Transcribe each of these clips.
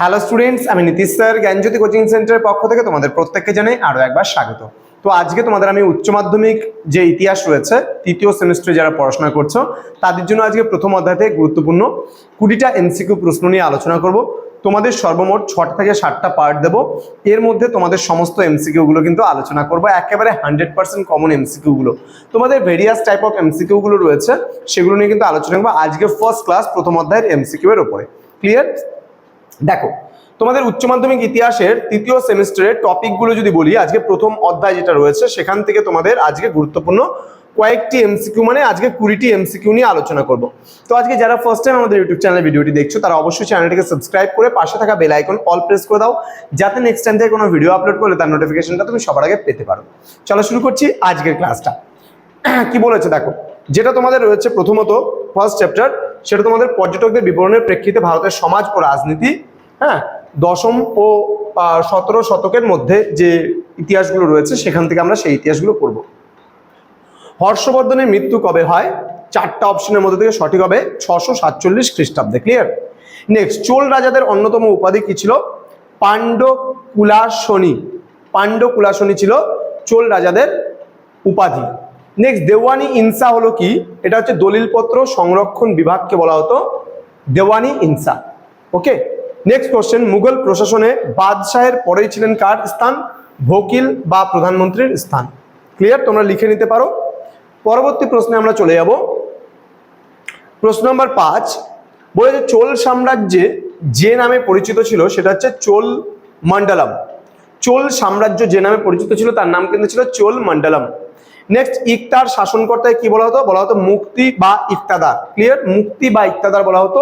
Hello students আমি Nitish sir, জ্ঞানজ্যোতি coaching সেন্টারের পক্ষ থেকে তোমাদের প্রত্যেককে জানাই আরও একবার স্বাগত। তো আজকে তোমাদের আমি উচ্চ মাধ্যমিক যে ইতিহাস রয়েছে, তৃতীয় সেমিস্টারে যারা পড়াশোনা করছ, তাদের জন্য আজকে প্রথম অধ্যায় থেকে গুরুত্বপূর্ণ কুড়িটা এমসিকিউ প্রশ্ন নিয়ে আলোচনা করব। তোমাদের সর্বমোট ছটা থেকে সাতটা পার্ট দেবো। এর মধ্যে তোমাদের সমস্ত এমসিকিউ গুলো কিন্তু আলোচনা করব, একেবারে হান্ড্রেড পার্সেন্ট কমন এমসিকিউ গুলো। তোমাদের ভেরিয়াস টাইপ অফ এমসিকিউ গুলো রয়েছে, সেগুলো নিয়ে কিন্তু আলোচনা করব আজকে ফার্স্ট ক্লাস প্রথম অধ্যায়ের এমসিকিউ এর উপরে। ক্লিয়ার দেখো, তোমাদের উচ্চ মাধ্যমিক ইতিহাসের তৃতীয় সেমিস্টারের টপিকগুলো যদি বলি, আজকে প্রথম অধ্যায় যেটা রয়েছে, সেখান থেকে তোমাদের আজকে গুরুত্বপূর্ণ কয়েকটি এমসিকিউ মানে আজকে কুড়িটি এমসিকিউ নিয়ে আলোচনা করব। তো আজকে যারা ফার্স্ট টাইম আমাদের ইউটিউব চ্যানেলে ভিডিওটি দেখছ, তারা অবশ্যই চ্যানেলটিকে সাবস্ক্রাইব করে পাশে থাকা বেল আইকন অল প্রেস করে দাও, যাতে নেক্সট টাইম থেকে কোনো ভিডিও আপলোড করলে তার নোটিফিকেশনটা তুমি সবার আগে পেতে পারো। চলো শুরু করছি আজকের ক্লাসটা কি বলেছে দেখো, যেটা তোমাদের রয়েছে প্রথমত ফার্স্ট চ্যাপ্টার সেটা তোমাদের পর্যটকদের বিবরণের প্রেক্ষিতে ভারতের সমাজ ও রাজনীতি হ্যাঁ দশম ও সতেরো শতকের মধ্যে যে ইতিহাসগুলো রয়েছে, সেখান থেকে আমরা সেই ইতিহাসগুলো পড়ব। হর্ষবর্ধনের মৃত্যু কবে হয়? চারটা অপশনের মধ্যে থেকে সঠিক হবে ছশো সাতচল্লিশ খ্রিস্টাব্দে ক্লিয়ার নেক্সট চোল রাজাদের অন্যতম উপাধি কি ছিল? পাণ্ডকুলাসনী পাণ্ডকুলাসনী ছিল চোল রাজাদের উপাধি। নেক্সট দেওয়ানি ইনসা হলো কি? এটা হচ্ছে দলিলপত্র সংরক্ষণ বিভাগকে বলা হতো দেওয়ানি ইনসা। ওকে নেক্সট কোশ্চেন মুঘল প্রশাসনে বাদশাহের পরেই ছিলেন কার স্থান? ভকিল বা প্রধানমন্ত্রীর স্থান। ক্লিয়ার তোমরা লিখে নিতে পারো। পরবর্তী প্রশ্নে আমরা চলে যাব। প্রশ্ন নম্বর পাঁচ বলেছে চোল সাম্রাজ্যে যে নামে পরিচিত ছিল, সেটা হচ্ছে চোল মন্ডলম চোল সাম্রাজ্য যে নামে পরিচিত ছিল, তার নাম কিন্তু ছিল চোল মন্ডলম নেক্সট ইকতার শাসনকর্তায় কি বলা হতো? বলা হতো মুক্তি বা ইকতাদার। ক্লিয়ার মুক্তি বা ইকতাদার বলা হতো।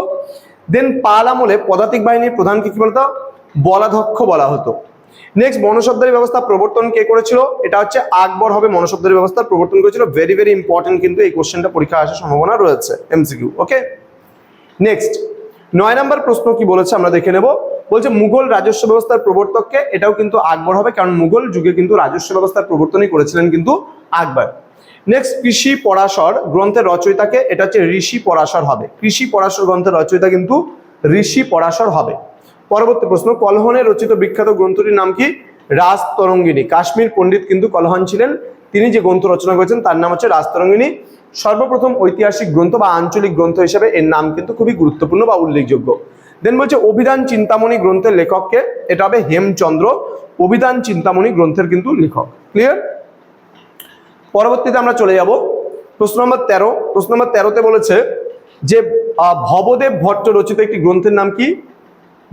দেন পাল আমলে পদাতিক বাহিনীর প্রধানকে কি বলতো? বলাধ্যক্ষ বলা হতো। নেক্সট মনসবদারি ব্যবস্থা প্রবর্তন কে করেছিল? এটা হচ্ছে আকবর হবে মনসবদারি ব্যবস্থা প্রবর্তন করেছিল। ভেরি ভেরি ইম্পর্টেন্ট কিন্তু এই কোশ্চেনটা পরীক্ষা আসার সম্ভাবনা রয়েছে এমসিকিউ ওকে নেক্সট নয় নম্বর প্রশ্ন কি বলেছে আমরা দেখে নেব। বলছে, মুঘল রাজস্ব ব্যবস্থার প্রবর্তককে এটাও কিন্তু আকবর হবে, কারণ মুঘল যুগে কিন্তু রাজস্ব ব্যবস্থার প্রবর্তনই করেছিলেন কিন্তু আকবর। নেক্সট কৃষি পরাশর গ্রন্থের রচয়িতাকে, এটা হচ্ছে ঋষি পরাশর হবে। কৃষি পরাশর গ্রন্থের রচয়িতা কিন্তু ঋষি পরাশর হবে। পরবর্তী প্রশ্ন কলহনের রচিত বিখ্যাত গ্রন্থটির নাম কি? রাজ তরঙ্গিনী। কাশ্মীর পণ্ডিত কিন্তু কলহন ছিলেন। তিনি যে গ্রন্থ রচনা করেছেন, তার নাম হচ্ছে রাজ তরঙ্গিনী। সর্বপ্রথম ঐতিহাসিক গ্রন্থ বা আঞ্চলিক গ্রন্থ হিসেবে এর নাম কিন্তু খুবই গুরুত্বপূর্ণ বা উল্লেখযোগ্য। দেন বলছে, অভিধান চিন্তামণি গ্রন্থের লেখককে, এটা হবে হেমচন্দ্র। অভিধান চিন্তামণি গ্রন্থের কিন্তু লেখক। ক্লিয়ার পরবর্তীতে আমরা চলে যাব প্রশ্ন নম্বর তেরো। প্রশ্ন নম্বর তেরোতে বলেছে যে ভবদেব ভট্ট রচিত একটি গ্রন্থের নাম কি?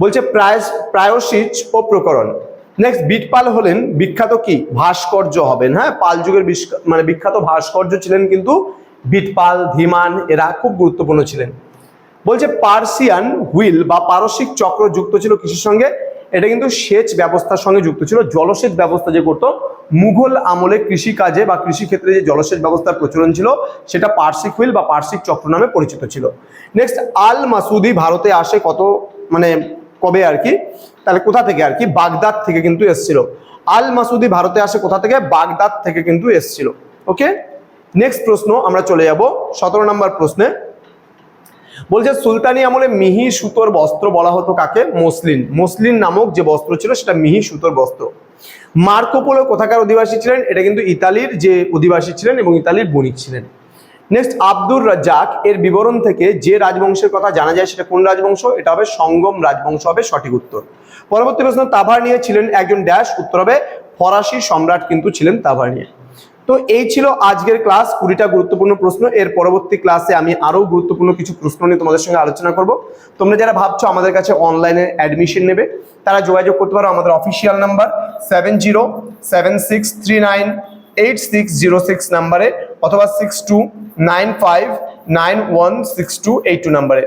বলছে প্রায় প্রায়শিচ ও প্রকরণ। নেক্সট বিটপাল হলেন বিখ্যাত কি? ভাস্কর্য হবেন। হ্যাঁ পাল যুগের মানে বিখ্যাত ভাস্কর্য ছিলেন কিন্তু বিটপাল, ধীমান, এরা খুব গুরুত্বপূর্ণ ছিলেন। বলছে পার্সিয়ান হুইল বা পারসিক চক্র যুক্ত ছিল কিসের সঙ্গে? এটা কিন্তু সেচ ব্যবস্থার সঙ্গে যুক্ত ছিল। জলসেচ ব্যবস্থা যে করতো, মুঘল আমলে কৃষি কাজে বা কৃষি ক্ষেত্রে যে জলসেচ ব্যবস্থার প্রচলন ছিল, সেটা পার্সিক হুইল বা পার্সিক চক্র নামে পরিচিত ছিল। নেক্সট আল মাসুদি ভারতে আসে কত মানে কবে আর কি? তাহলে কোথা থেকে আর কি? বাগদাদ থেকে কিন্তু এসছিল। আল মাসুদি ভারতে আসে কোথা থেকে? বাগদাদ থেকে কিন্তু এসছিল। ওকে নেক্সট প্রশ্ন, আমরা চলে যাব সতেরো নম্বর প্রশ্নে। বলছে সুলতানি আমলে মিহি সুতোর বস্ত্র বলা হতো কাকে? মসলিন মসলিন নামক যে বস্ত্র ছিল সেটা মিহি সুতোর বস্ত্র। মার্কোপোলো কোথাকার অধিবাসী ছিলেন? এটা কিন্তু ইতালির যে অধিবাসী ছিলেন এবং ইতালির বণিক ছিলেন। নেক্সট আব্দুর রাজ্জাক, এর বিবরণ থেকে যে রাজবংশের কথা জানা যায় সেটা কোন রাজবংশ? এটা হবে সঙ্গম রাজবংশ, হবে সঠিক উত্তর। পরবর্তী প্রশ্ন তাভার নিয়ে ছিলেন একজন ড্যাশ, উত্তর হবে ফরাসি সম্রাট কিন্তু ছিলেন তাভার নিয়ে তো এই ছিল আজকের ক্লাস কুড়িটা গুরুত্বপূর্ণ প্রশ্ন। এর পরবর্তী ক্লাসে আমি আরও গুরুত্বপূর্ণ কিছু প্রশ্ন নিয়ে তোমাদের সঙ্গে আলোচনা করব। তোমরা যারা ভাবছ আমাদের কাছে অনলাইনে অ্যাডমিশন নেবে, তারা যোগাযোগ করতে পারো আমাদের official number seven zero seven six three nine eight six zero six নাম্বারে অথবা six two nine five nine one six two eight two নাম্বারে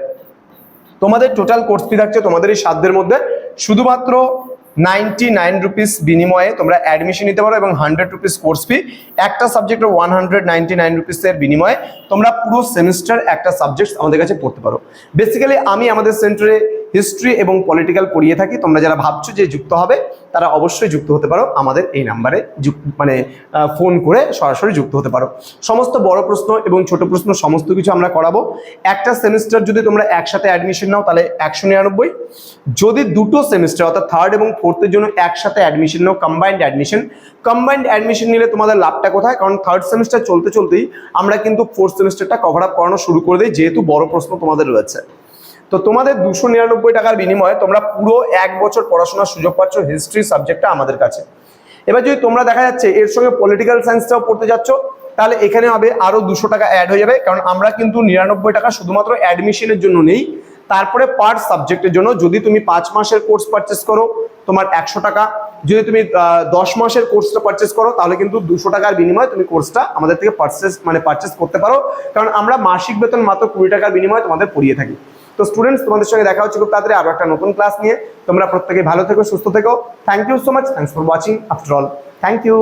তোমাদের টোটাল কোর্স ফি থাকছে তোমাদের এই সাধ্যের মধ্যে। শুধুমাত্র নাইনটি নাইন রুপিস বিনিময়ে তোমরা অ্যাডমিশন নিতে পারো এবং হান্ড্রেড রুপিস কোর্স ফি একটা সাবজেক্টের ওয়ান হান্ড্রেড নাইনটি নাইন রুপিসের বিনিময়ে তোমরা পুরো সেমিস্টার একটা সাবজেক্ট আমাদের কাছে পড়তে পারো। বেসিক্যালি আমি আমাদের সেন্টারে হিস্ট্রি এবং পলিটিক্যাল পড়িয়ে থাকি, তোমরা যারা ভাবছ যে যুক্ত হবে, তারা অবশ্যই যুক্ত হতে পারো। আমাদের এই নাম্বারে মানে ফোন করে সরাসরি যুক্ত হতে পারো। সমস্ত বড় প্রশ্ন এবং ছোট প্রশ্ন সমস্ত কিছু আমরা করাবো। একটা সেমিস্টার যদি তোমরা একসাথে অ্যাডমিশন নাও, তাহলে একশো নিরানব্বই। যদি দুটো সেমিস্টার অর্থাৎ থার্ড এবং ফোর্থের জন্য একসাথে অ্যাডমিশন নাও কম্বাইন্ড অ্যাডমিশন কম্বাইন্ড অ্যাডমিশন নিলে তোমাদের লাভটা কোথায়? কারণ থার্ড সেমিস্টার চলতে চলতেই আমরা কিন্তু ফোর্থ সেমিস্টারটা কভার আপ করানো শুরু করে দিই, যেহেতু বড় প্রশ্ন তোমাদের রয়েছে। তো তোমাদের দুশো নিরানব্বই টাকার বিনিময়ে তোমরা পুরো এক বছর পড়াশোনার সুযোগ পাচ্ছ হিস্ট্রি সাবজেক্টটা আমাদের কাছে। এবার যদি তোমরা দেখা যাচ্ছে এর সঙ্গে পলিটিক্যাল সায়েন্সটাও পড়তে যাচ্ছ, তাহলে এখানে হবে আরও দুশো টাকা অ্যাড হয়ে যাবে, কারণ আমরা কিন্তু নিরানব্বই টাকা শুধুমাত্র অ্যাডমিশনের জন্য নেই, তারপরে পার সাবজেক্টের জন্য। যদি তুমি পাঁচ মাসের কোর্স পারচেস করো, তোমার একশো টাকা। যদি তুমি দশ মাসের কোর্সটা পারচেস করো, তাহলে কিন্তু দুশো টাকার বিনিময়ে তুমি কোর্সটা আমাদের থেকে পারচেস মানে পারচেস করতে পারো। কারণ আমরা মাসিক বেতন মাত্র কুড়ি টাকার বিনিময়ে তোমাদের পড়িয়ে থাকি। তো স্টুডেন্টস তোমাদের সঙ্গে দেখা হচ্ছে খুব তাড়াতাড়ি আরও একটা নতুন ক্লাস নিয়ে। তোমরা প্রত্যেকে ভালো থেকো, সুস্থ থেকো। Thank you so much thanks for watching after all thank you